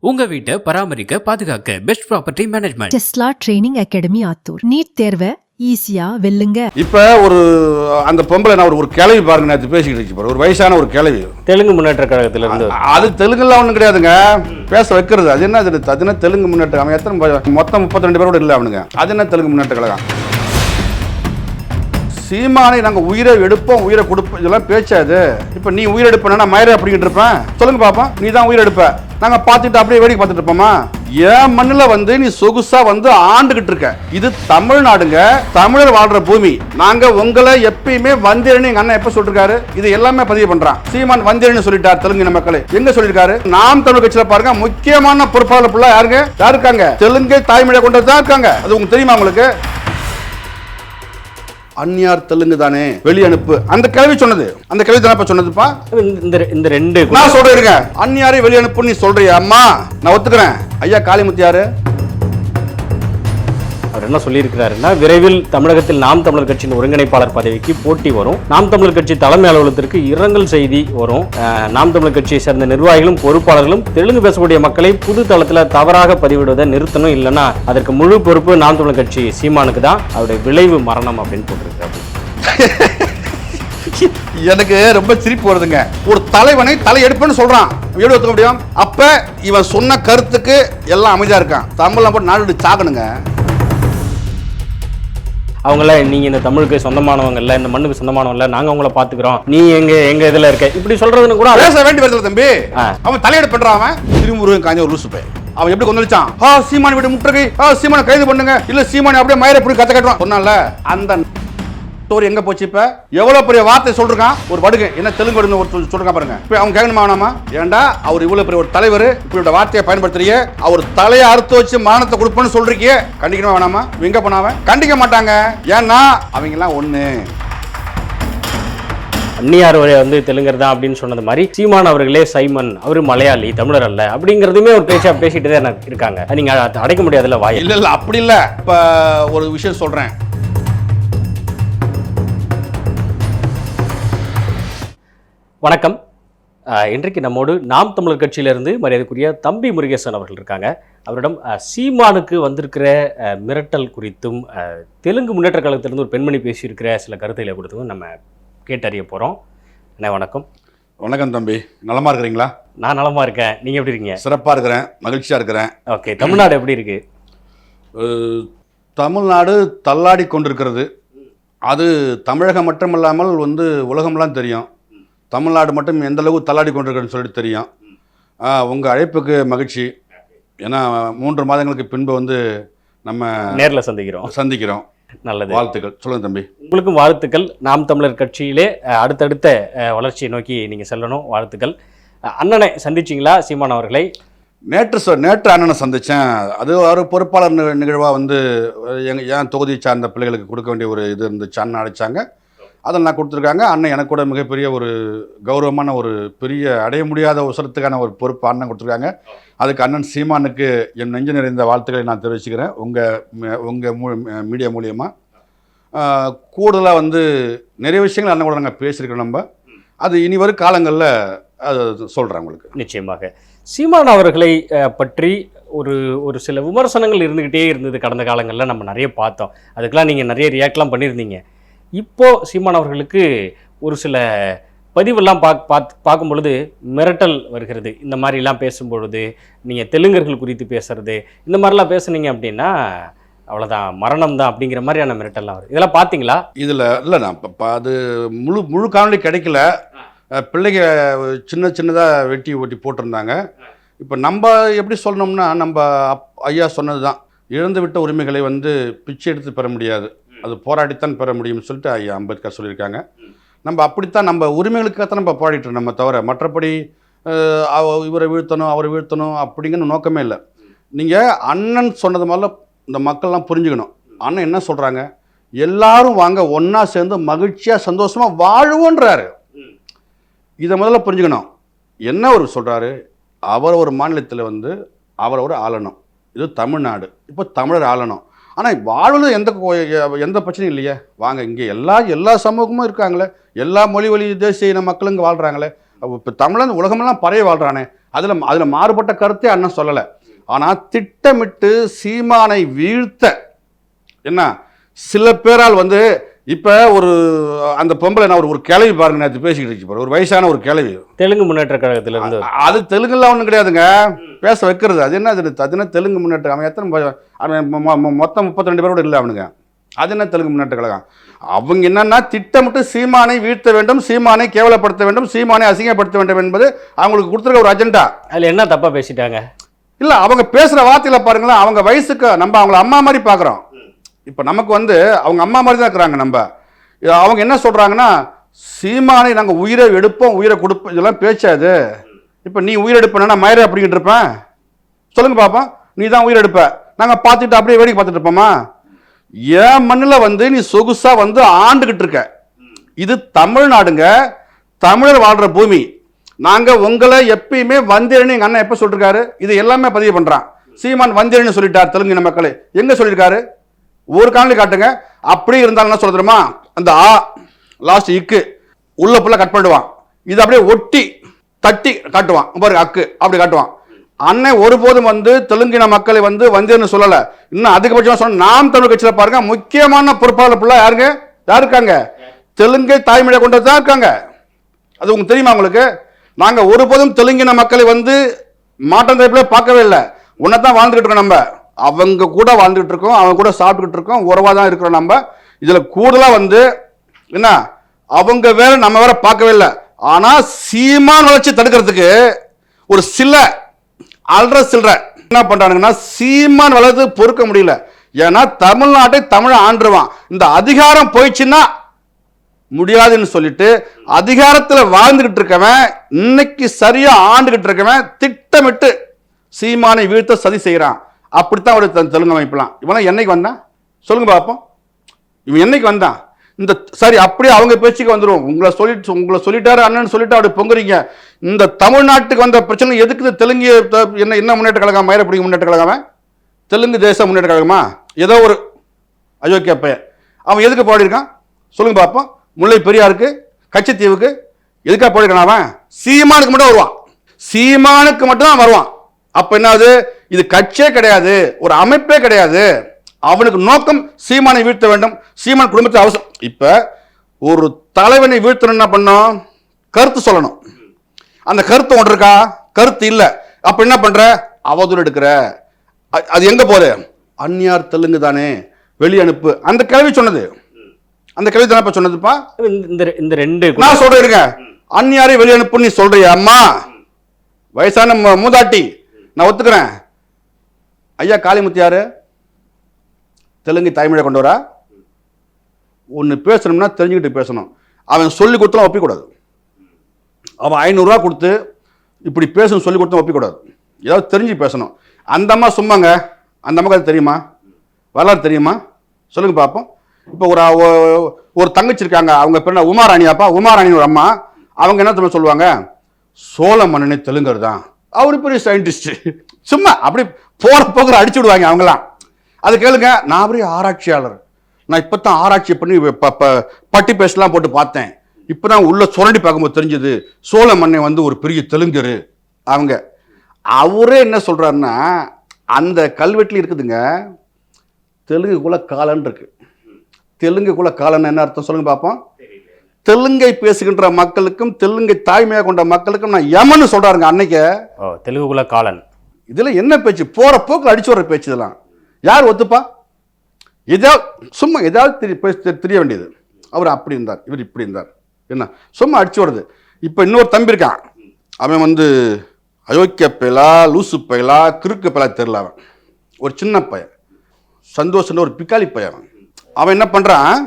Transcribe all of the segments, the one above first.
உங்க வீட்டை பராமரிக்க பாதுகாக்க best property management Tesla training academy Attur. NEET தேர்வை ஈஸியா வெல்லுங்க. இப்போ ஒரு அந்த பொம்பளை நான் ஒரு ஒரு கிளவி பாருங்க நேற்று பேசிக்கிட்டு இருந்துச்சு பாரு. ஒரு வயசான ஒரு கிளவி தெலுங்கு முன்னேற்ற கழகத்திலிருந்து. அது தெலுங்குலாம் ஒன்றும் கிடையாதுங்க. பேச வைக்கிறது. அது என்ன அது அது என்ன தெலுங்கு முன்னேற்ற அவன் எத்தனை ப- மொத்தம் முப்பத்தி ரெண்டு பேரோட இல்லை அவனுங்க. அது என்ன தெலுங்கு முன்னேற்ற கழகம்? சீமானை நாங்கள் உயிரை எடுப்போம் உயிரை கொடுப்போம். இதெல்லாம் பேச்சாது இப்போ நீ உயிர் எடுப்பேன்னா நான் மயிரை அப்படிங்கிட்டு இருப்பேன். சொல்லுங்க பாப்போம் நீ தான் உயிர் எடுப்ப. நாங்கள் பார்த்துட்டு அப்படியே வேடிக்கை பார்த்துட்டு இருப்போமா? என் மண்ணில் வந்து நீ சொகுசா வந்து ஆண்டுகிட்டு இருக்க. இது தமிழ்நாடுங்க. தமிழர் வாழ்ற பூமி. நாங்க உங்களை எப்பயுமே வந்திரன்னு எங்க அண்ணன் எப்ப சொல்லிருக்காரு? இது எல்லாமே பதிவு பண்றான். சீமான் வந்திரன்னு சொல்லிட்டார் தெலுங்கு மக்களே. எங்க சொல்லிருக்காரு? நாம் தமிழ் கட்சியில பாருங்க முக்கியமான பொறுப்பாளர் பிள்ளை யாருங்க? யாருக்காங்க இருக்காங்க? தெலுங்கு தாய்மொழியை கொண்டது தான் இருக்காங்க. அது உங்களுக்கு தெரியுமா உங்களுக்கு? அந்நியார் தெலுங்கு தானே வெளி அனுப்பு அந்த கிழவி சொன்னது. அந்த கிழவி தானே சொன்னதுப்பா? இந்த- இந்த ரெண்டு நான் சொல்றேன் அந்நியாரை வெளி அனுப்புன்னு நீ சொல்றியா? அம்மா நான் ஒத்துக்கிறேன். ஐயா காளிமுத்து யாரு? அவர் என்ன சொல்லியிருக்கிறாருன்னா விரைவில் தமிழகத்தில் நாம் தமிழர் கட்சியின் ஒருங்கிணைப்பாளர் பதவிக்கு போட்டி வரும். நாம் தமிழர் கட்சி தலைமை அலுவலகத்திற்கு இரங்கல் செய்தி வரும். நாம் தமிழர் கட்சியை சேர்ந்த நிர்வாகிகளும் பொறுப்பாளர்களும் தெலுங்கு பேசக்கூடிய மக்களை புது தளத்தில் தவறாக பதிவிடுவதை நிறுத்தணும். இல்லைன்னா அதற்கு முழு பொறுப்பு நாம் தமிழர் கட்சி சீமானுக்கு தான். அவருடைய விளைவு மரணம் அப்படின்னு போட்டிருக்காரு எனக்கு ரொம்ப சிரிப்பு வருதுங்க. ஒரு தலைவனை தலை எடுப்பேன்னு சொல்றான். வீடு எடுத்துக்க முடியும்? அப்ப இவன் சொன்ன கருத்துக்கு எல்லாம் அமைதியா இருக்கான். தமிழ்ல போட்டு நாடு சாகணுங்க. அவங்கள நீங்க இந்த தமிழுக்கு சொந்தமானவங்க இல்ல இந்த மண்ணுக்கு சொந்தமானவங்க இல்ல நாங்க உங்களை பாத்துக்கிறோம். நீ எங்க எங்க இதுல இருக்க? இப்படி சொல்றதுன்னு கூட பேச வேண்டி வருது தம்பி. அவன் தலையெடு பண்றான் அவன். திருமுருகன் காஞ்ச ஒரு லூசு பையன். அவன் எப்படி கொந்தளிச்சான்? ஆ சீமான் விட்டு முற்றுகை. ஆ சீமானை கைது பண்ணுங்க. இல்ல சீமானை அப்படியே மயிரை புடி கத்த கட்டுவான். சொன்னால அந்த ஸ்டோரி எங்க போச்சு இப்ப? எவ்வளவு பெரிய வார்த்தை சொல்றான் ஒரு படுகை என்ன தெலுங்கு வடுங்க ஒரு சொல்~ சொல்றான் பாருங்க. இப்ப அவன் கேட்கணுமா வேணாமா? ஏன்டா அவர் இவ்வளவு பெரிய ஒரு தலைவர் இப்படி வார்த்தையை பயன்படுத்துறீங்க? அவர் தலையை அறுத்து வச்சு மானத்தை கொடுப்பேன்னு சொல்றீங்க. கண்டிக்கணுமா வேணாமா? எங்க போனாவன் கண்டிக்க மாட்டாங்க. ஏன்னா அவங்க எல்லாம் ஒண்ணு. அந்நியார் வந்து தெலுங்கர் தான் அப்படின்னு சொன்னது மாதிரி சீமான் அவர்களே சைமன் அவரு மலையாளி தமிழர் அல்ல அப்படிங்கிறதுமே ஒரு பேச்சா பேசிட்டு தான் இருக்காங்க. நீங்க அடைக்க முடியாதுல்ல வாய். இல்ல இல்ல அப்படி இல்ல. இப்ப ஒரு விஷயம் சொல்றேன். வணக்கம். இன்றைக்கு நம்மோடு நாம் தமிழர் கட்சியிலிருந்து மரியாதைக்குரிய தம்பி முருகேசன் அவர்கள் இருக்காங்க. அவரிடம் சீமானுக்கு வந்திருக்கிற மிரட்டல் குறித்தும் தெலுங்கு முன்னேற்ற கழகத்திலிருந்து ஒரு பெண்மணி பேசியிருக்கிற சில கருத்துக்களை கொடுத்தும் நம்ம கேட்டறிய போறோம். அண்ணா வணக்கம். வணக்கம் தம்பி. நலமா இருக்கிறீங்களா? நான் நலமா இருக்கேன். நீங்க எப்படி இருக்கீங்க? சிறப்பா இருக்கிறேன். மகிழ்ச்சியா இருக்கிறேன். ஓகே. தமிழ்நாடு எப்படி இருக்கு? அஹ், தமிழ்நாடு தள்ளாடி கொண்டிருக்கிறது. அது தமிழகம் மட்டுமல்லாமல் வந்து உலகம்லாம் தெரியும். தமிழ்நாடு மட்டும் எந்த அளவு தள்ளாடி கொண்டிருக்கிறதுன்னு சொல்லிட்டு தெரியும். உங்கள் அழைப்புக்கு மகிழ்ச்சி. ஏன்னா மூன்று மாதங்களுக்கு பின்பு வந்து நம்ம நேர்ல சந்திக்கிறோம். சந்திக்கிறோம். நல்லது. வாழ்த்துக்கள். சொல்லுங்க தம்பி. உங்களுக்கும் வாழ்த்துக்கள். நாம் தமிழர் கட்சியிலே அடுத்தடுத்த வளர்ச்சியை நோக்கி நீங்க செல்லணும். வாழ்த்துக்கள். அண்ணனை சந்திச்சிங்களா சீமான் அவர்களை? நேற்று சொ நேற்று அண்ணனை சந்தித்தேன் அது ஒரு பொறுப்பாளர் நிக- நிகழ்வா வந்து எங்க என் தொகுதியை சார்ந்த பிள்ளைகளுக்கு கொடுக்க வேண்டிய ஒரு இது இருந்துச்சு. அண்ணன் அழைச்சாங்க. அதை நான் கொடுத்துருக்காங்க. அண்ணன் எனக்கு கூட மிகப்பெரிய ஒரு கௌரவமான ஒரு பெரிய அடைய முடியாத உசரத்துக்கான ஒரு பொறுப்பு அண்ணன் கொடுத்துருக்காங்க. அதுக்கு அண்ணன் சீமானுக்கு என் நெஞ்சு நிறைந்த வாழ்த்துக்களை நான் தெரிவிச்சுக்கிறேன். உங்கள் உங்கள் மூ மீடியா மூலியமாக கூடுதலாக வந்து நிறைய விஷயங்கள் அண்ணன் கூட நாங்கள் பேசியிருக்கோம் நம்ம. அது இனி வரும் காலங்களில் அது சொல்கிறேன் உங்களுக்கு. நிச்சயமாக. சீமான் அவர்களை பற்றி ஒரு ஒரு சில விமர்சனங்கள் இருந்துக்கிட்டே இருந்தது கடந்த காலங்களில் நம்ம நிறைய பார்த்தோம். அதுக்கெலாம் நீங்கள் நிறைய ரியாக்ட்லாம் பண்ணியிருந்தீங்க. இப்போ சீமான் அவர்களுக்கு ஒரு சில பதிவெல்லாம் பார்க்க பார்த்து பார்க்கும் பொழுது மிரட்டல் வருகிறது. இந்த மாதிரிலாம் பேசும்பொழுது நீங்கள் தெலுங்கர்கள் குறித்து பேசுறது இந்த மாதிரிலாம் பேசுனீங்க அப்படின்னா அவ்வளோதான் மரணம் தான் அப்படிங்கிற மாதிரியான மிரட்டல்லாம் வருது. இதெல்லாம் பார்த்தீங்களா? இதில் இல்லை நான் இப்போ அது முழு முழு காணொளி கிடைக்கல. பிள்ளைங்க சின்ன சின்னதாக வெட்டி ஒட்டி போட்டிருந்தாங்க. இப்போ நம்ம எப்படி சொல்லணும்னா நம்ம அப் ஐயா சொன்னது தான் இழந்து விட்ட உரிமைகளை வந்து பிச்சை எடுத்து பெற முடியாது. அது போராடித்தான் பெற முடியும்னு சொல்லிட்டு ஐயா அம்பேத்கர் சொல்லியிருக்காங்க. நம்ம அப்படித்தான் நம்ம உரிமைகளுக்காகத்தான் நம்ம போராடிட்டு நம்ம தவிர மற்றபடி அவ- இவரை வீழ்த்தணும் அவரை வீழ்த்தணும் அப்படிங்கிற நோக்கமே இல்லை. நீங்கள் அண்ணன் சொன்னது மாதிரில இந்த மக்கள்லாம் புரிஞ்சுக்கணும். அண்ணன் என்ன சொல்கிறாங்க எல்லாரும் வாங்க ஒன்றா சேர்ந்து மகிழ்ச்சியாக சந்தோஷமாக வாழுவோன்றாரு. இதை முதல்ல புரிஞ்சுக்கணும். என்ன ஒரு சொல்கிறாரு அவர் ஒரு மாநிலத்தில் வந்து அவர் ஒரு ஆளணும். இது தமிழ்நாடு. இப்போ தமிழர் ஆளணும். ஆனால் வாழணும் எந்த கோ- எந்த பிரச்சனையும் இல்லையே. வாங்க இங்கே எல்லா எல்லா சமூகமும் இருக்காங்களே. எல்லா மொழி வழி தேசிய இன மக்களும் இங்கே வாழ்கிறாங்களே இப்போ தமிழன் உலகமெல்லாம் பறைய வாழ்கிறானே அதில் அதில் மாறுபட்ட கருத்தே அண்ணன் சொல்லலை. ஆனால் திட்டமிட்டு சீமானை வீழ்த்த என்ன? சில பேரால் வந்து இப்போ ஒரு அந்த பொம்பளை நான் ஒரு ஒரு கிளவி பாருங்க நேற்று பேசிக்கிட்டு இருந்துச்சு ஒரு வயசான ஒரு கிளவி தெலுங்கு முன்னேற்ற கழகத்துல இருந்து. அது தெலுங்குலாம் ஒன்றும் கிடையாதுங்க. பேச வைக்கிறது. அது என்ன அது அது என்ன தெலுங்கு முன்னேற்ற அவன் எத்தனை அவன் மொத்தம் முப்பத்தி ரெண்டு பேரோட இல்லை அவனுங்க. அது என்ன தெலுங்கு முன்னேற்ற கழகம்? அவங்க என்னன்னா திட்டமிட்டு சீமானை வீழ்த்த வேண்டும் சீமானை கேவலப்படுத்த வேண்டும் சீமானை அசிங்கப்படுத்த வேண்டும் என்பது அவங்களுக்கு கொடுத்துருக்க ஒரு அஜெண்டா. அதுல என்ன தப்பா பேசிட்டாங்க? இல்ல அவங்க பேசுற வார்த்தையில பாருங்களேன் அவங்க வயசுக்கு நம்ம அவங்கள அம்மா மாதிரி பார்க்குறோம் இப்போ நமக்கு வந்து அவங்க அம்மா மாதிரி தான் இருக்கிறாங்க நம்ம. அவங்க என்ன சொல்கிறாங்கன்னா சீமானை நாங்கள் உயிரை எடுப்போம் உயிரை கொடுப்போம். இதெல்லாம் பேச்சாது இப்போ நீ உயிர் எடுப்பேன்னா நான் மயிரை அப்படிங்கிட்டு இருப்பேன்? சொல்லுங்கள் பாப்பா. நீ தான் உயிர் எடுப்ப. நாங்கள் பார்த்துட்டு அப்படியே வேடிக்கை பார்த்துட்டு இருப்போமா? என் மண்ணில் வந்து நீ சொகுசாக வந்து ஆண்டுகிட்டு இருக்க. இது தமிழ்நாடுங்க. தமிழர் வாழ்கிற பூமி. நாங்கள் உங்களை எப்பயுமே வந்தேன்னு எங்கள் அண்ணன் எப்போ சொல்லிருக்காரு? இது எல்லாமே பதிவு பண்ணுறான் சீமான் வந்தேன்னு சொல்லிட்டார் தெலுங்கு மக்களே. எங்கே சொல்லியிருக்காரு ஒரு காணொலி காட்டுங்க. அப்படியே இருந்தாலும் என்ன சொல்ல அந்த ஆ லாஸ்ட் இக்கு உள்ள புள்ள கட் பண்ணிடுவான். இது அப்படியே ஒட்டி தட்டி காட்டுவான். பாருங்க அக்கு அப்படி காட்டுவான். அண்ணன் ஒருபோதும் வந்து தெலுங்கின மக்களை வந்து வந்தேன்னு சொல்லலை. இன்னும் அதிகபட்சமாக சொன்ன நாம் தமிழ் கட்சியில் பாருங்க முக்கியமான பொறுப்பாளர் புள்ள யாருங்க? யார் இருக்காங்க? தெலுங்கை தாய்மொழியை கொண்டு தான் இருக்காங்க? அது உங்களுக்கு தெரியுமா உங்களுக்கு? நாங்கள் ஒருபோதும் தெலுங்கின மக்களை வந்து மாற்றம் தரப்பில் பார்க்கவே இல்லை. உன்னை தான் வாழ்ந்துக்கிட்டு இருக்கோம் நம்ம. அவங்க கூட வாழ்ந்துகிட்டு இருக்கோம் அவங்க கூட சாப்பிட்டுக்கிட்டு இருக்கோம் உறவாக தான் இருக்கிறோம் நம்ம. இதில் கூடுதலாக வந்து என்ன அவங்க வேற நம்ம வேற பார்க்கவே இல்லை. ஆனால் சீமான் வளர்ச்சி தடுக்கிறதுக்கு ஒரு சில அல்ற சில்ற என்ன பண்ணுறானுங்கன்னா சீமான் வளர்த்து பொறுக்க முடியல. ஏன்னா தமிழ்நாட்டை தமிழை ஆண்டுருவான். இந்த அதிகாரம் போயிடுச்சுன்னா முடியாதுன்னு சொல்லிட்டு அதிகாரத்தில் வாழ்ந்துகிட்டு இருக்கவன் இன்னைக்கு சரியாக ஆண்டுகிட்டு இருக்கவன் திட்டமிட்டு சீமானை வீழ்த்த சதி செய்கிறான் அப்படித்தான் ஒரு தெ- தெலுங்கு அமைப்பலாம். இவன் என்னைக்கு வந்தான்? சொல்லுங்க பார்ப்போம் இவன் என்னைக்கு வந்தான்? இந்த சரி அப்படியே அவங்க பேச்சுக்கு வந்துடும் உங்களை சொல்லி உங்களை சொல்லிட்டாரு அண்ணன் சொல்லிட்டு அப்படி பொங்குறீங்க. இந்த தமிழ்நாட்டுக்கு வந்த பிரச்சனை எதுக்கு இந்த தெலுங்கு என்ன என்ன முன்னேற்ற கழகம் மயிரப்படி முன்னேற்ற கழகம்? தெலுங்கு தேச முன்னேற்ற கழகமா? ஏதோ ஒரு அயோக்கிய பையன். அவன் எதுக்கு பாடியிருக்கான்? சொல்லுங்க பார்ப்போம் முல்லை பெரியாருக்கு கச்சத்தீவுக்கு எதுக்காக பாடியிருக்கான் அவன்? சீமானுக்கு மட்டும் வருவான். சீமானுக்கு மட்டும் தான் வருவான். அப்ப என்னது இது கட்சியே கிடையாது ஒரு அமைப்பே கிடையாது. அவனுக்கு நோக்கம் சீமானை வீழ்த்த வேண்டும். சீமான் குடும்பத்தை அவசரம் இப்ப ஒரு தலைவனை வீழ்த்தணும் என்ன பண்ணோம் கருத்து சொல்லணும். அந்த கருத்து ஒன்று இருக்கா? கருத்து இல்ல. அப்ப என்ன பண்ற? அவதூறு எடுக்கிற. அது எங்க போகுது? அந்நியார் தெலுங்கு தானே வெளி அனுப்பு. அந்த கேள்வி சொன்னது. அந்த கேள்வி தானே சொன்னதுப்பா? இந்த- இந்த ரெண்டு நான் சொல்றேன் அந்நியாரை வெளி அனுப்பு நீ சொல்றியா அம்மா? வயசான மூதாட்டி. நான் ஒத்துக்கிறேன். ஐயா காளிமுத்து யார்? தெலுங்கு தாய்மொழியை கொண்டவரா ஒன்று பேசணும்னா தெரிஞ்சுக்கிட்டு பேசணும். அவன் சொல்லி கொடுத்தலாம் ஒப்பிக்கூடாது. அவன் ஐநூறுரூவா கொடுத்து இப்படி பேசணும் சொல்லி கொடுத்தா ஒப்பிக்கூடாது. ஏதாவது தெரிஞ்சு பேசணும். அந்த அம்மா சும்மாங்க. அந்த அம்மாவுக்கு அது தெரியுமா? வரலாறு தெரியுமா? சொல்லுங்கள் பார்ப்போம் இப்போ ஒரு ஒரு தங்கச்சி இருக்காங்க. அவங்க பேர் என்ன? உமாராணியாப்பா? உமாராணின்னு ஒரு அம்மா. அவங்க என்ன சொல்லுவாங்க? சோழ மன்னனே தெலுங்கர் தான். அவர் பெரிய சயின்டிஸ்ட் சும்மா அப்படி போற போக்குற அடிச்சு விடுவாங்க அவங்களாம் அது கேளுங்க நான் பெரிய ஆராய்ச்சியாளர். நான் இப்போ தான் ஆராய்ச்சி பண்ணி பட்டி பேசலாம் போட்டு பார்த்தேன். இப்போ தான் உள்ள சுரண்டி பார்க்கும்போது தெரிஞ்சது சோழ மன்னன் வந்து ஒரு பெரிய தெலுங்கரு. அவங்க அவரே என்ன சொல்கிறாருன்னா அந்த கல்வெட்டில் இருக்குதுங்க தெலுங்கு குல காலன் இருக்கு. குல காலன் என்ன அர்த்தம் சொல்லுங்க பார்ப்போம் தெலுங்கை பேசுகின்ற மக்களுக்கும் தெலுங்கை தாய்மையாக கொண்ட மக்களுக்கும் நான் யமன்னு சொல்றாருங்க அன்னைக்கு. ஓ தெலுங்குக்குள்ள காலன். இதுல என்ன பேச்சு? போற போக்கில் அடிச்சு வர பேச்சு இதெல்லாம். யார் ஒத்துப்பா? ஏதாவது சும்மா ஏதாவது தெரிய தெரிய வேண்டியது. அவர் அப்படி இருந்தார் இவர் இப்படி இருந்தார். என்ன? சும்மா அடிச்சு வருது இப்போ இன்னொரு தம்பி இருக்கான். அவன் வந்து அயோக்கிய பயலா லூசு பயலா கிறுக்கு பயலா தெரியல அவன். ஒரு சின்ன பையன். சந்தோஷம்னு ஒரு பிக்காளி பையன் அவன். அவன் என்ன பண்ணுறான்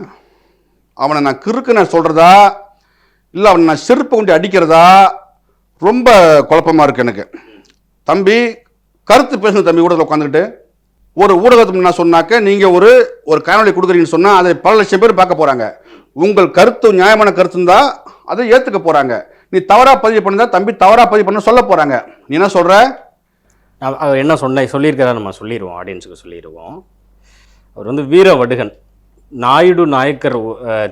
அவனை நான் கிறுக்குன்னு சொல்கிறதா இல்லை அவனை நான் செருப்பு கொண்டு அடிக்கிறதா? ரொம்ப குழப்பமாக இருக்குது எனக்கு. தம்பி கருத்து பேசணும் தம்பி ஊடகத்தில் உட்காந்துக்கிட்டு ஒரு ஊடகத்துக்கு நான் சொன்னாக்க நீங்கள் ஒரு ஒரு காணொலி கொடுக்குறீங்கன்னு சொன்னால் அதை பல லட்சம் பேர் பார்க்க போகிறாங்க உங்கள் கருத்து நியாயமான கருத்து இருந்தால் அதை ஏற்றுக்க போகிறாங்க நீ தவறாக பதிவு பண்ணதா தம்பி தவறாக பதிவு பண்ண சொல்ல போகிறாங்க நீ என்ன சொல்கிற அவர் என்ன சொன்ன சொல்லியிருக்கிறதா நம்ம சொல்லிடுவோம் ஆடியன்ஸுக்கு சொல்லிடுவோம் அவர் வந்து வீர வடுகன் நாயுடு நாயக்கர்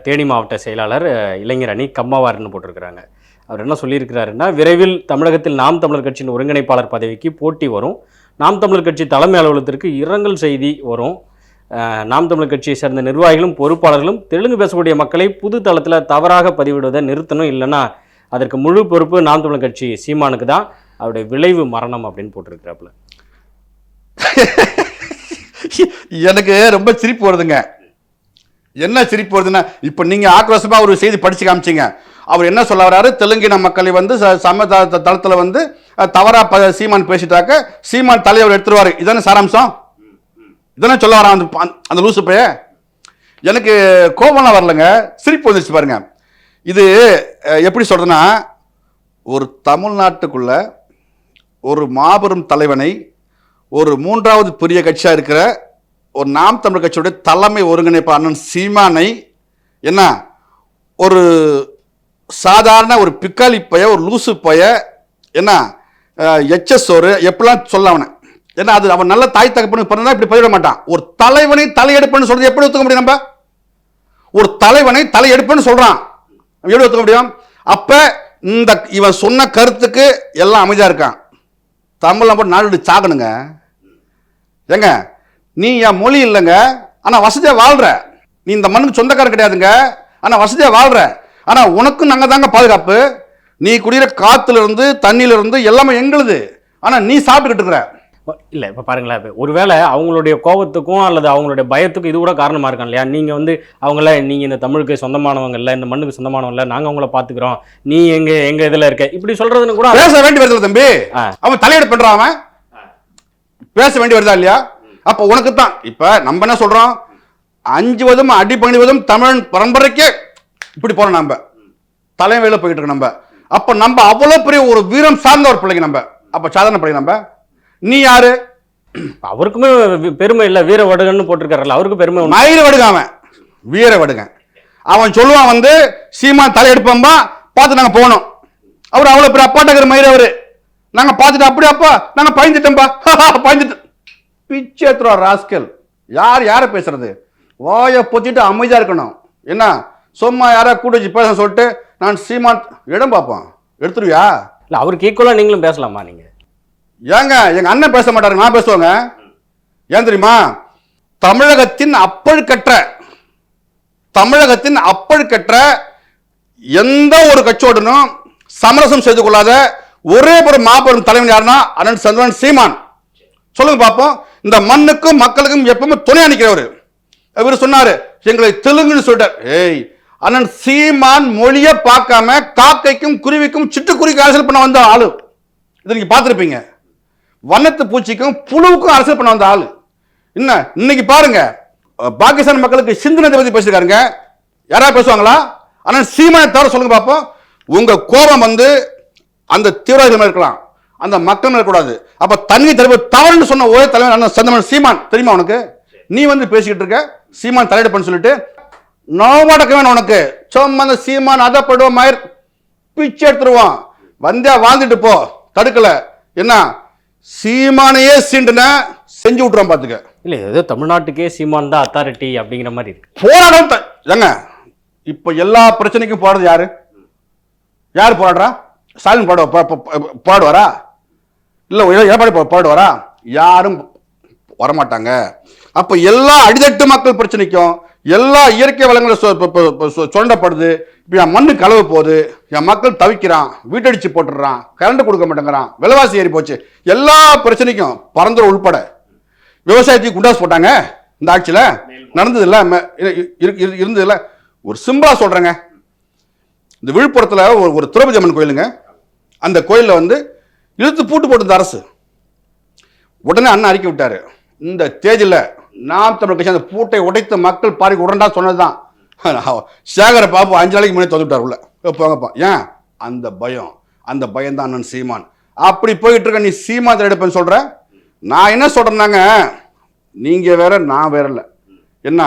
தேனி மாவட்ட செயலாளர் இளைஞர் அணி கம்மாவார்னு போட்டிருக்கிறாங்க. அவர் என்ன சொல்லியிருக்கிறாருன்னா விரைவில் தமிழகத்தில் நாம் தமிழர் கட்சியின் ஒருங்கிணைப்பாளர் பதவிக்கு போட்டி வரும். நாம் தமிழர் கட்சி தலைமை அலுவலகத்திற்கு இரங்கல் செய்தி வரும். நாம் தமிழர் கட்சியை சேர்ந்த நிர்வாகிகளும் பொறுப்பாளர்களும் தெலுங்கு பேசக்கூடிய மக்களை புது தளத்தில் தவறாக பதிவிடுவதை நிறுத்தணும். இல்லைன்னா அதற்கு முழு பொறுப்பு நாம் தமிழர் கட்சி சீமானுக்கு தான். அவருடைய விளைவு மரணம் அப்படின்னு போட்டிருக்கிறாப்புல. எனக்கு ரொம்ப சிரிப்பு வருதுங்க. என்ன சிரிப்பு வருதுன்னா இப்போ நீங்கள் ஆக்ரோஷமாக ஒரு செய்தி படித்து காமிச்சீங்க. அவர் என்ன சொல்ல வர்றாரு தெலுங்கின மக்களை வந்து ச- சம தளத்தில் வந்து தவறாக ப சீமான் பேசிட்டாக்க சீமான் தலைவர் எடுத்துருவார். இதானே சாராம்சம்? இதானே சொல்ல வரான் அந்த ப- அந்த லூசு பைய? எனக்கு கோபம்லாம் வரலங்க. சிரிப்பு வந்துச்சு பாருங்க. இது எப்படி சொல்கிறதுன்னா ஒரு தமிழ்நாட்டுக்குள்ள ஒரு மாபெரும் தலைவனை ஒரு மூன்றாவது பெரிய கட்சியாக இருக்கிற ஒரு நாம் தமிழ் கட்சியுடைய தலைமை ஒருங்கிணைப்பு அண்ணன் சீமானை என்ன ஒரு சாதாரண ஒரு பிக்காளி பைய ஒரு லூசு பைய என்ன எச்எஸ் ஒரு எப்படிலாம் சொல்ல அவனை. ஏன்னா அது அவன் நல்ல தாய் தகப்பனு பண்ணா இப்படி பதிவிட மாட்டான். ஒரு தலைவனை தலையெடுப்புன்னு சொல்றது எப்படி ஒத்துக்க முடியும் நம்ம? ஒரு தலைவனை தலையெடுப்புன்னு சொல்றான். எப்படி ஒத்துக்க முடியும்? அப்ப இந்த இவன் சொன்ன கருத்துக்கு எல்லாம் அமைதியா இருக்கான். தமிழ் நம்ம நாடு சாகணுங்க. ஏங்க நீ என் மொழி இல்லைங்க ஆனா வசதியா வாழ்ற. நீ இந்த மண்ணுக்கு சொந்தக்காரன் கிடையாதுங்க ஆனா வசதியா வாழ்ற. ஆனா உனக்கும் நாங்க தாங்க பாதுகாப்பு. நீ குடிக்கிற காத்துல இருந்து தண்ணியில இருந்து எல்லாமே எங்களுது. ஆனா நீ சாப்பிட்டுக்கிட்டு இருக்கிற. இல்லை இப்போ பாருங்களேன் இப்போ ஒருவேளை அவங்களுடைய கோபத்துக்கும் அல்லது அவங்களுடைய பயத்துக்கும் இது கூட காரணமாக இருக்காங்க இல்லையா? நீங்கள் வந்து அவங்கள நீங்கள் இந்த தமிழுக்கு சொந்தமானவங்க இல்லை இந்த மண்ணுக்கு சொந்தமானவங்க இல்லை நாங்கள் அவங்கள பார்த்துக்குறோம். நீ எங்க எங்க இதில் இருக்க? இப்படி சொல்றதுன்னு கூட பேச வேண்டி வருது தம்பி. அவன் தலையீடு அவன். பேச வேண்டி வருதா இல்லையா? அப்ப உனக்கு தான் இப்ப நம்ம என்ன சொல்றோம்? அஞ்சுவதும் அடி பணிவதும் தமிழ் பரம்பரைக்கு இப்படி போறோம் நம்ம. தலைமையில போயிட்டு இருக்கோம் நம்ம. அப்ப நம்ம அவ்வளவு பெரிய ஒரு வீரம் சார்ந்த ஒரு பிள்ளைங்க நம்ம. அப்ப சாதாரண பிள்ளைங்க நம்ம. நீ யாரு? அவருக்குமே பெருமை இல்லை. வீர வடுகன்னு போட்டிருக்காருல்ல. அவருக்கு பெருமை. மயிறு வடுங்க அவன். வீர வடுங்க அவன் சொல்லுவான் வந்து சீமான் தலையெடுப்பம்பா பார்த்து நாங்க போனோம் அவர் அவ்வளவு பெரிய அப்பாட்டக்கிற மயிறு அவரு. நாங்க பார்த்துட்டு அப்படி அப்பா நாங்க பயந்துட்டோம்பா. பயந்துட்டோம் பிச்சை ஏத்துறா ராஸ்கல். யார் யாரை பேசுறது? வாயை பொத்திட்டு அமைதியா இருக்கணும். என்ன? சும்மா யாரா கூட வச்சு பேச சொல்லிட்டு நான் சீமான் இடம் பார்ப்போம். எடுத்துருவியா? இல்லை அவருக்கு ஈக்குவலாக நீங்களும் பேசலாமா நீங்கள் ஏங்க எங்க அண்ணன் பேச மாட்டாரு நான் பேசுவாங்க. ஏன் தெரியுமா? தமிழகத்தின் அப்பழுக்கற்ற தமிழகத்தின் அப்பழுக்கற்ற எந்த ஒரு கட்சியோடனும் சமரசம் செய்து கொள்ளாத ஒரே ஒரு மாபெரும் தலைவன் யாருன்னா அண்ணன் சந்திரன் சீமான். சொல்லுங்க பார்ப்போம். இந்த மண்ணுக்கும் மக்களுக்கும் எப்பவுமே துணையா அணிக்கிறவர். இவர் சொன்னாரு எங்களை தெலுங்குன்னு சொல்லிட்டார். ஏய் அண்ணன் சீமான் மொழியை பார்க்காம காக்கைக்கும் குருவிக்கும் சிட்டுக்குருவிக்கும் அரசியல் பண்ண வந்த ஆளு. இதை நீங்க பார்த்துருப்பீங்க. வண்ணத்து பூச்சிக்கும் புழுவுக்கும் அரசியல் பண்ண வந்த ஆளு. என்ன இன்னைக்கு பாருங்க பாகிஸ்தான் மக்களுக்கு சிந்தனை பத்தி பேசிருக்காருங்க யாராவது பேசுவாங்களா? ஆனால் சீமானை தவிர சொல்லுங்க பார்ப்போம் உங்க கோபம் வந்து அந்த தீவிரவாதிகள் இருக்கலாம். அந்த மக்கள் மேல கூடாது. அப்ப தண்ணி தலைவர் தவறுன்னு சொன்ன ஒரே தலைவர் அண்ணன் சந்தமன் சீமான். தெரியுமா உனக்கு? நீ வந்து பேசிக்கிட்டு இருக்க. சீமான் தலையிடப்பன்னு சொல்லிட்டு நோமடக்க வேணும் உனக்கு. சும்மா அந்த சீமான் அதப்படுவோம் மயர் பிச்சை எடுத்துருவான் வந்தா வாழ்ந்துட்டு போ. தடுக்கல. என்ன? சீமானையே சீண்டுன செஞ்சு விட்டுறான் பாத்துக்க. இல்லை ஏதோ தமிழ்நாட்டுக்கே சீமான் தான் அத்தாரிட்டி அப்படிங்கிற மாதிரி இருக்கு. போராடம் ஏங்க இப்ப எல்லா பிரச்சனைக்கும் போறது யாரு? யார் போராடுறா? ஸ்டாலின் போட போராடுவாரா இல்லை எடப்பாடி போ- போராடுவாரா யாரும் வரமாட்டாங்க. அப்போ எல்லா அடிதட்டு மக்கள் பிரச்சனைக்கும் எல்லா இயற்கை வளங்களும் சொ- சுரண்டப்படுது. இப்போ என் மண்ணு கலவு போகுது. என் மக்கள் தவிக்கிறான். வீட்டடிச்சு போட்டுடுறான். கரண்ட் கொடுக்க மாட்டேங்கிறான். விலைவாசி ஏறி போச்சு. எல்லா பிரச்சனைக்கும் பரந்துரை உள்பட விவசாயத்துக்கு குண்டாஸ் போட்டாங்க இந்த ஆட்சியில். நடந்தது இல்லை இருந்தது இல்லை ஒரு சிம்பிளாக சொல்கிறேங்க இந்த விழுப்புரத்தில் ஒரு ஒரு திரௌபதி அம்மன் கோயிலுங்க. அந்த கோயிலில் வந்து இழுத்து பூட்டு போட்டு அரசு. உடனே அண்ணன் அறிக்கை விட்டாரு. இந்த தேதியில் நாம் தமிழ் கட்சி அந்த பூட்டை உடைத்த மக்கள் பாரிக்கு உடனடா சொன்னதுதான். சேகரை பாபு அஞ்சு நாளைக்கு முன்னாடி தொந்துட்டார் உள்ள. போங்கப்பா ஏன்? அந்த பயம். அந்த பயம் தான் அண்ணன் சீமான். அப்படி போயிட்டு இருக்க நீ சீமான் எடுப்பேன்னு சொல்கிற நான் என்ன சொல்கிறேன்னாங்க நீங்கள் வேற நான் வேற இல்லை. என்ன?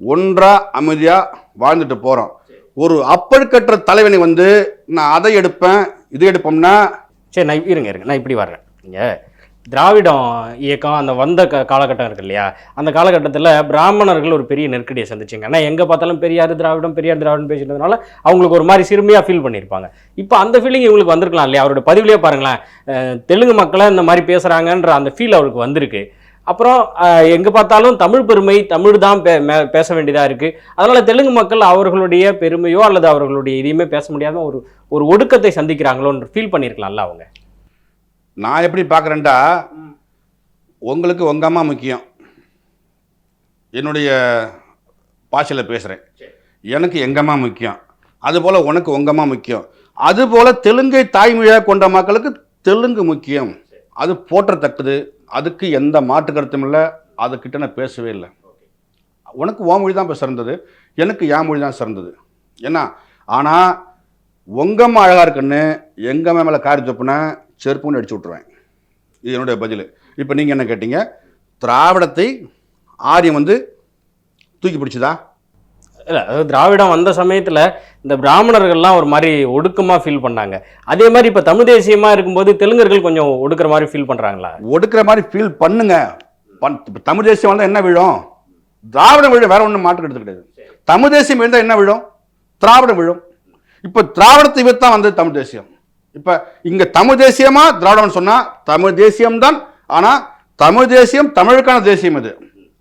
ஒன்றா அமைதியாக வாழ்ந்துட்டு போகிறோம் ஒரு அப்பழுக்கற்ற தலைவனை வந்து நான் அதை எடுப்பேன் இதை எடுப்போம்னா சரி நான் இருங்க இருங்க. நான் இப்படி வர்றேன். நீங்கள் திராவிடம் இயக்கம் அந்த வந்த க காலகட்டம் இருக்கு இல்லையா? அந்த காலகட்டத்தில் பிராமணர்கள் ஒரு பெரிய நெருக்கடியை சந்திச்சிங்க. ஆனால் எங்கே பார்த்தாலும் பெரியார் திராவிடம் பெரியார் திராவிடம் பேசினதுனால அவங்களுக்கு ஒரு மாதிரி சிறுமையாக ஃபீல் பண்ணியிருப்பாங்க. இப்போ அந்த ஃபீலிங் இவங்களுக்கு வந்திருக்கலாம் இல்லையா? அவரோட பதிவுலேயே பாருங்களேன் தெலுங்கு மக்களை இந்த மாதிரி பேசுகிறாங்கன்ற அந்த ஃபீல் அவருக்கு வந்திருக்கு. அப்புறம் எங்க பார்த்தாலும் தமிழ் பெருமை தமிழ் தான் பே மே- பேச வேண்டியதாக இருக்கு. அதனால தெலுங்கு மக்கள் அவர்களுடைய பெருமையோ அல்லது அவர்களுடைய இதையுமே பேச முடியாத ஒரு ஒரு ஒடுக்கத்தை சந்திக்கிறாங்களோன்னு ஃபீல் பண்ணியிருக்கலாம்ல அவங்க? நான் எப்படி பார்க்குறேன்டா உங்களுக்கு உங்கள் அம்மா முக்கியம். என்னுடைய பாஷையில் பேசுகிறேன் எனக்கு எங்கள் அம்மா முக்கியம். அதுபோல் உனக்கு உங்கள் அம்மா முக்கியம். அதுபோல் தெலுங்கை தாய்மொழியாக கொண்ட மக்களுக்கு தெலுங்கு முக்கியம். அது போற்றத்தக்கது. அதுக்கு எந்த மாற்று கருத்தும் இல்லை. அதுக்கிட்ட நான் பேசவே இல்லை. உனக்கு ஓ மொழி தான் இப்போ சிறந்தது. எனக்கு என் மொழி தான் சிறந்தது. ஏன்னா ஆனால் உங்கள் அம்மா அழகாக இருக்குன்னு எங்கள் அம்மா மேலே காரி தப்புனா செருப்புன்னு அடிச்சு விட்ருவேன் இது என்னுடைய பதில். இப்போ நீங்கள் என்ன கேட்டீங்க? திராவிடத்தை ஆரியம் வந்து தூக்கி பிடிச்சதா? இல்லை அதாவது திராவிடம் வந்த சமயத்தில் இந்த பிராமணர்கள்லாம் ஒரு மாதிரி ஒடுக்கமாக ஃபீல் பண்ணாங்க. அதே மாதிரி இப்போ தமிழ் தேசியமாக இருக்கும்போது தெலுங்கர்கள் கொஞ்சம் ஒடுக்குற மாதிரி ஃபீல் பண்ணுறாங்களா ஒடுக்குற மாதிரி ஃபீல் பண்ணுங்க. பண் தமிழ் தேசியம் வந்தால் என்ன விழும்? திராவிடம் விழும் வேற ஒன்றும் மாற்று எடுத்து கிடையாது. தமிழ் தேசியம் இருந்தால் என்ன விழும்? திராவிடம் விழும். இப்போ திராவிடத்தை வித்து தான் வந்தது தமிழ் தேசியம். இப்போ இங்கே தமிழ் தேசியமாக திராவிடம்னு சொன்னால் தமிழ் தேசியம்தான். ஆனால் தமிழ் தேசியம் தமிழுக்கான தேசியம் இது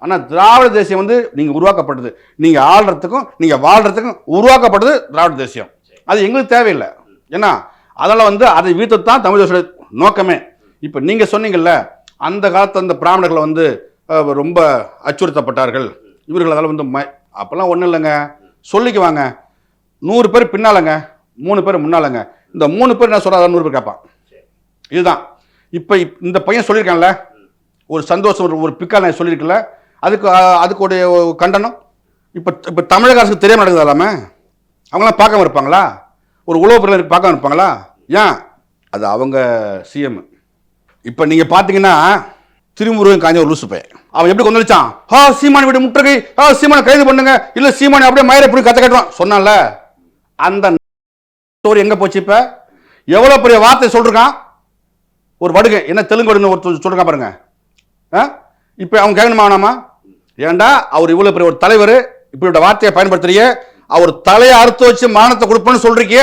ஆனால் திராவிட தேசியம் வந்து நீங்கள் உருவாக்கப்பட்டது. நீங்கள் ஆள்றதுக்கும் நீங்கள் வாழ்கிறதுக்கும் உருவாக்கப்பட்டது திராவிட தேசியம். அது எங்களுக்கு தேவையில்லை. ஏன்னா அதெல்லாம் வந்து அதை வீட்டு தான் தமிழ் தேசிய நோக்கமே. இப்போ நீங்கள் சொன்னீங்கல்ல அந்த காலத்து அந்த பிராமணர்களை வந்து ரொம்ப அச்சுறுத்தப்பட்டார்கள். இவர்கள் அதெல்லாம் வந்து ம அப்போல்லாம் ஒன்றும் இல்லைங்க. சொல்லிக்குவாங்க. நூறு பேர் பின்னாலங்க. மூணு பேர் முன்னாலங்க. இந்த மூணு பேர் என்ன சொல்கிறா நூறு பேர் கேட்பான். இதுதான். இப்போ இந்த பையன் சொல்லியிருக்கான்ல ஒரு சந்தோஷம் ஒரு ஒரு பிக்கால் நான் சொல்லியிருக்கல அதுக்கு அதுக்கு ஒரு கண்டனம்? இப்போ இப்போ தமிழக அரசுக்கு தெரியாமல் நடக்குது எல்லாமே? அவங்களாம் பார்க்காம இருப்பாங்களா? ஒரு உழவு பொருள் பார்க்காம இருப்பாங்களா? ஏன்? அது அவங்க சிஎம் இப்போ நீங்கள் பார்த்தீங்கன்னா திருமுருகன் காஞ்ச ஒரு லூசு பையன். அவன் எப்படி கொந்தளிச்சான்? ஹா சீமானி வீடு முற்றுகை. ஹா சீமானை கைது பண்ணுங்க. இல்லை சீமானி அப்படியே மயிரை பிடி கத்த கட்டுவான். சொன்னான்ல. அந்த ஸ்டோரி எங்கே போச்சு இப்போ? எவ்வளோ பெரிய வார்த்தை சொல்லிருக்கான்? ஒரு வடுகை. என்ன தெலுங்கு வடுன்னு ஒரு சொல்லிருக்கான் பாருங்க. ஆ? இப்போ அவங்க கேட்கணுமா வேணாமா ஏண்டா அவர் இவ்வளோ பெரிய ஒரு தலைவர் இப்படியோட வார்த்தையை பயன்படுத்துறியே அவர் தலையை அறுத்து வச்சு மானத்தை கொடுப்பேன்னு சொல்றீங்க.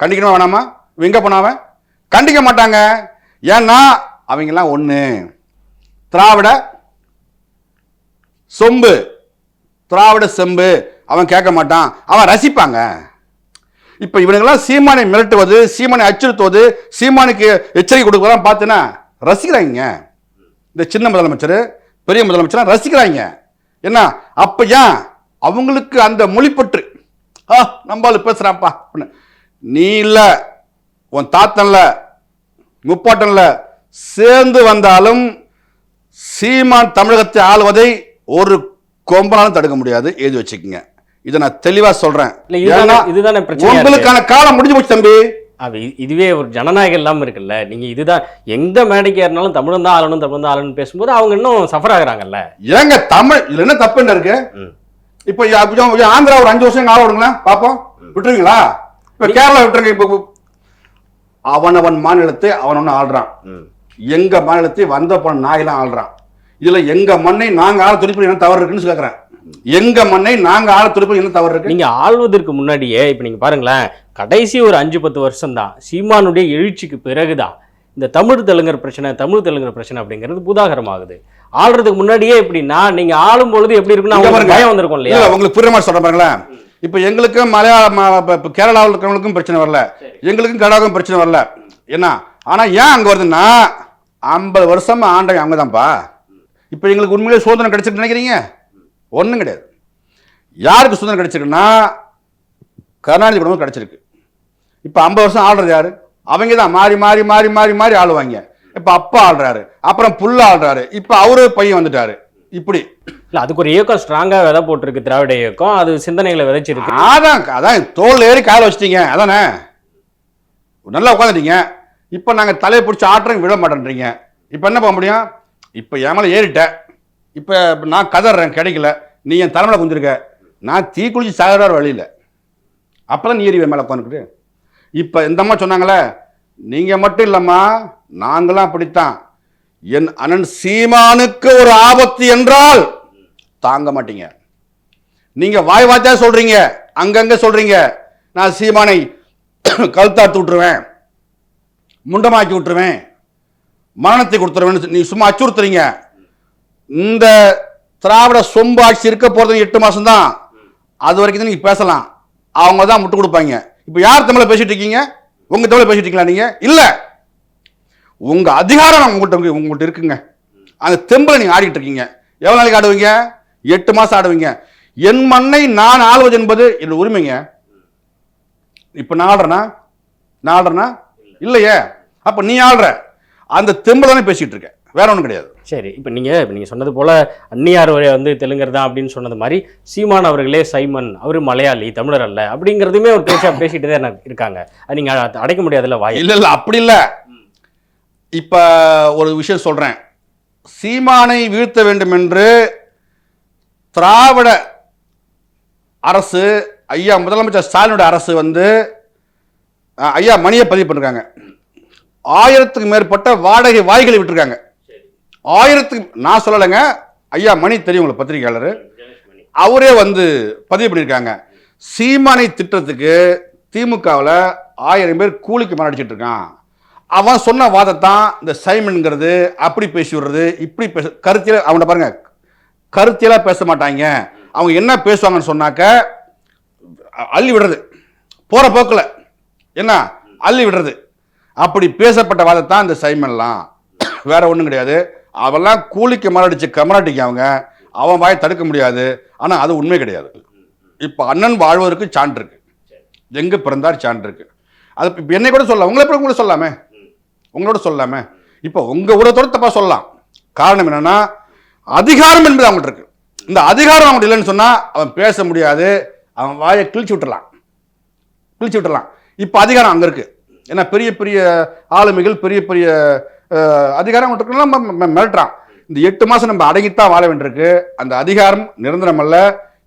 கண்டிக்கணுமா வேணாமா? இவன் எங்கே போனாவன் கண்டிக்க மாட்டாங்க. ஏன்னா அவங்கெல்லாம் ஒன்று திராவிட சொம்பு. திராவிட செம்பு. அவன் கேட்க மாட்டான். அவன் ரசிப்பாங்க. இப்போ இவனுங்கெல்லாம் சீமானை மிரட்டுவது சீமானை அச்சுறுத்துவது சீமானுக்கு எச்சரிக்கை கொடுக்கறதெல்லாம் பார்த்தீங்கன்னா ரசிக்கிறாங்க. இந்த சின்ன முதலமைச்சர் பெரிய முதலமைச்சர் ரசிக்கிறாங்க. என்ன? அப்ப ஏன்? அவங்களுக்கு அந்த மொழிப்பற்று. ஆ நம்பாலு பேசுறாப்பா அப்படின்னு. நீ இல்ல உன் தாத்தன்ல முப்பாட்டன்ல சேர்ந்து வந்தாலும் சீமான் தமிழகத்தை ஆளுவதை ஒரு கொம்பனாலும் தடுக்க முடியாது. எழுதி வச்சுக்கோங்க. இதை நான் தெளிவா சொல்றேன். உங்களுக்கான காலம் முடிஞ்சு போச்சு தம்பி. இ- இதுவே ஒரு ஜனநாயகம் இல்லாம இருக்குல்ல. நீங்க இதுதான் எந்த மேடைக்கு ஏறினாலும் தமிழன் தான் ஆளணும் தமிழ் தான் ஆளணும் பேசும்போது அவங்க இன்னும் சஃபர் ஆகுறாங்கல்ல. ஏங்க தமிழ் இதுல என்ன தப்பு என்ன இருக்கு. இப்போ ஆந்திரா ஒரு அஞ்சு வருஷம் ஆள விடுங்களேன் பாப்போம். விட்டுருவீங்களா? இப்ப கேரளா விட்டுருங்க இப்போ அவனவன் மாநிலத்தை அவனவன் ஆள்றான். எங்க மாநிலத்தை வந்த போன நாயெல்லாம் ஆள்றான். இதுல எங்க மண்ணை நாங்க ஆள துடிப்பு என்ன தவறு இருக்குன்னு கேக்குறேன். எங்க மண்ணை நாங்க ஆள துடிப்பு என்ன தவறு இருக்கு? நீங்க ஆள்வதற்கு முன்னாடியே இப்ப நீங்க பாருங்களேன் கடைசி ஒரு அஞ்சு பத்து வருஷம் தான் சீமானுடைய எழுச்சிக்கு பிறகுதான். இந்த தமிழ் தெலுங்கர் பிரச்சனை தமிழ் தெலுங்கர் பிரச்சனை அப்படிங்கிறது பூதாகரமாகுது. ஆள்றதுக்கு முன்னாடியே எப்படின்னா நீங்க ஆளும் பொழுது எப்படி இருக்குன்னு. பயம் வந்திருக்கும் இல்லையா? இல்ல உங்களுக்கு புரிய மாதிரி பாருங்களேன். இப்போ எங்களுக்கு மலையாள கேரளாவில் இருக்கிறவங்களுக்கும் பிரச்சனை வரல. எங்களுக்கும் கடாவுக்கும் பிரச்சனை வரல. என்ன? ஆனா ஏன் அங்க வருதுன்னா ஐம்பது வருஷமா ஆண்டவன் அவங்க தான்ப்பா இப்போ எங்களுக்கு உண்மையிலே சுதந்திரம் கிடைச்சிருக்கு நினைக்கிறீங்க? ஒன்றும் கிடையாது. யாருக்கு சுதந்திரம் கிடைச்சிருக்குன்னா கருணாநிதி குடும்பம் கிடைச்சிருக்கு. இப்போ ஐம்பது வருஷம் ஆள்றது யாரு? அவங்க தான் மாறி மாறி மாறி மாறி மாறி ஆளுவாங்க. இப்போ அப்பா ஆள்றாரு. அப்புறம் புல்ல ஆள்றாரு. இப்போ அவரு பையன் வந்துட்டாரு. இப்படி. இல்ல அதுக்கு ஒரு இயக்கம் ஸ்ட்ராங்கா விதை போட்டிருக்கு திராவிட இயக்கம். அது சிந்தனைகளை விதைச்சிருக்கு. அதான் அதான். தோல் ஏறி கால வச்சிட்டீங்க. அதானே? நல்லா உட்காந்துட்டீங்க. இப்போ நாங்கள் தலையை பிடிச்சி ஆட்டுறோம் விட மாட்டேன்றீங்க. இப்போ என்ன பண்ண முடியும்? இப்போ என் மேலே ஏறிட்டேன் இப்போ நான் கதறேன் கிடைக்கல. நீ என் தலைமையில் குந்திருக்க. நான் தீ குளிச்சு சாகிற வழியில். அப்போதான் நீ ஏறி மேலே உட்காந்துக்கிட்டு. இப்போ இந்தம்மா சொன்னாங்களே நீங்கள் மட்டும் இல்லைம்மா நாங்களாம் அப்படித்தான். என் அண்ணன் சீமானுக்கு ஒரு ஆபத்து என்றால் தாங்க மாட்டீங்க. நீங்கள் வாய் வாய்த்தா சொல்கிறீங்க அங்கங்கே சொல்கிறீங்க நான் சீமானை கழுத்தாத்து விட்டுருவேன் முண்டமாக்கி விட்டுருவேன் மரணத்தை கொடுத்துருவேன் நீ சும்மா அச்சுறுத்துறீங்க. இந்த திராவிட சொம்பு ஆட்சி இருக்க போகிறது எட்டு மாதம் தான் அது வரைக்கும் நீங்கள் பேசலாம். அவங்க தான் முட்டு கொடுப்பாங்க. இப்போ யார் தமிழை பேசிட்டு இருக்கீங்க? உங்கள் தமிழில் பேசிட்டு இருக்கீங்களா நீங்கள் இல்லை. உங்கள் அதிகாரம் உங்கள்கிட்ட உங்கள்கிட்ட இருக்குங்க. அந்த தெம்பில் நீங்கள் ஆடிட்டு இருக்கீங்க. எவ்வளோ நாளைக்கு ஆடுவீங்க? எட்டு மாதம் ஆடுவீங்க. என் மண்ணை நான் ஆளுவது என்பது என் உரிமைங்க. இப்போ நான் ஆடுறேனா? நான் ஆடுறேனா? இல்லையே. அப்போ நீ ஆடுற. அந்த தெம்பில் தானே பேசிகிட்டு இருக்கேன் வேற ஒண்ணும் கிடையாது. சரி இப்போ நீங்கள் நீங்கள் சொன்னது போல் வரை வந்து தெலுங்கர் தான் அப்படின்னு சொன்னது மாதிரி சீமான் அவர்களே சைமன் அவர் மலையாளி தமிழர் அல்ல அப்படிங்கிறதுமே ஒரு பேச்சா பேசிட்டு தான் இருக்காங்க. அது நீங்கள் அடைக்க முடியாதுல்ல வாய்? இல்ல இல்ல அப்படி இல்ல. இப்ப ஒரு விஷயம் சொல்றேன். சீமானை வீழ்த்த வேண்டும் என்று திராவிட அரசு ஐயா முதலமைச்சர் ஸ்டாலினுடைய அரசு வந்து ஐயா மணியை பதிவு பண்ணிருக்காங்க. ஆயிரத்துக்கு மேற்பட்ட வாடகை வாய்களை விட்டுருக்காங்க. ஆயிரத்துக்கு நான் சொல்லலைங்க. ஐயா மணி தெரியும் உங்களுக்கு பத்திரிகையாளர். அவரே வந்து பதிவு பண்ணியிருக்காங்க. சீமானை திட்டத்துக்கு திமுகவில் ஆயிரம் பேர் கூலிக்கு மரடிச்சிட்டு இருக்கான். அவன் சொன்ன வாதத்தான் இந்த சைமன்ங்கிறது அப்படி பேசி விடுறது இப்படி பேச கருத்தியில் அவனை பாருங்க கருத்தியெல்லாம் பேச மாட்டாங்க. அவங்க என்ன பேசுவாங்கன்னு சொன்னாக்க அள்ளி விடுறது. போகிற போக்கில் என்ன? அள்ளி விடுறது. அப்படி பேசப்பட்ட வாதத்தான் இந்த சைமன்லாம். வேற ஒன்றும் கிடையாது. அவெல்லாம் கூலிக்கு மரடிச்சு கமராட்டிக்கு அவங்க அவன் வாயை தடுக்க முடியாது. ஆனால் அது உண்மை கிடையாது. இப்போ அண்ணன் வாழ்வதற்கு சான்று இருக்கு. எங்கே பிறந்தார் சான்று இருக்கு. அது இப்போ என்னை கூட சொல்லலாம். உங்களை எப்படி கூட சொல்லாமே உங்களோட சொல்லாமே இப்போ உங்கள் ஊரத்தோட தப்பாக சொல்லலாம். காரணம் என்னென்னா அதிகாரம் என்பது அவங்கள்ட்ட இருக்கு. இந்த அதிகாரம் அவங்கள்ட்ட இல்லைன்னு சொன்னால் அவன் பேச முடியாது. அவன் வாயை கிழிச்சு விட்டுலாம் கிழிச்சு விட்டுறலாம் இப்போ அதிகாரம் அங்கே இருக்குது ஏன்னா பெரிய பெரிய ஆளுமைகள் பெரிய பெரிய அதிகாரம் அவங்கள்ட்ட இருக்குன்னா மிரட்டுறான். இந்த எட்டு மாதம் நம்ம அடங்கித்தான் வாழ வேண்டியிருக்கு. அந்த அதிகாரம் நிரந்தரம் அல்ல.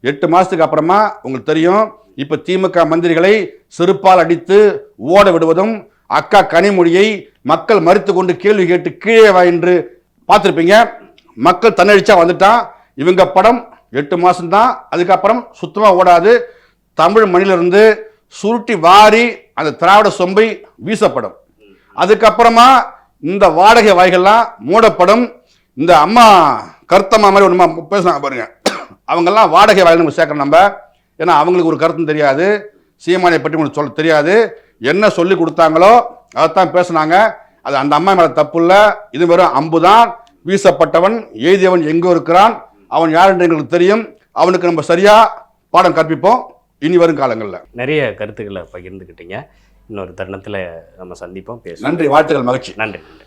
எட்டு மாதத்துக்கு அப்புறமா உங்களுக்கு தெரியும். இப்போ திமுக மந்திரிகளை செருப்பால் அடித்து ஓட விடுவதும் அக்கா கனிமொழியை மக்கள் மறுத்து கொண்டு கேள்வி கேட்டு கீழே வா என்று பார்த்துருப்பீங்க. மக்கள் தன்னழிச்சா வந்துட்டான். இவங்க படம் எட்டு மாதம்தான் அதுக்கப்புறம் சுத்தமாக ஓடாது. தமிழ் மணிலிருந்து சுருட்டி வாரி அந்த திராவிட சொம்பை வீசப்படும். அதுக்கப்புறமா இந்த வாடகை வாய்கள்லாம் மூடப்படும். இந்த அம்மா கருத்தம்மா மாதிரி ஒன்று பேசுனாங்க பாருங்க. அவங்கெல்லாம் வாடகை வாயில் நம்ம சேர்க்கணும் நம்ம. ஏன்னா அவங்களுக்கு ஒரு கருத்தும் தெரியாது. சீமானை பற்றி உங்களுக்கு சொல்ல தெரியாது. என்ன சொல்லி கொடுத்தாங்களோ அதைத்தான் பேசுனாங்க. அது அந்த அம்மா மேலே தப்பு இல்லை. இது வெறும் அம்பு தான். வீசப்பட்டவன் எழுதியவன் எங்கே இருக்கிறான். அவன் யார் என்று எங்களுக்கு தெரியும். அவனுக்கு நம்ம சரியாக பாடம் கற்பிப்போம். இனி வரும் காலங்களில். நிறைய கருத்துக்களை பகிர்ந்துக்கிட்டீங்க இன்னொரு தருணத்தில் நம்ம சந்திப்போம் பேசுவோம். நன்றி வாழ்த்துக்கள் மகிழ்ச்சி. நன்றி நன்றி.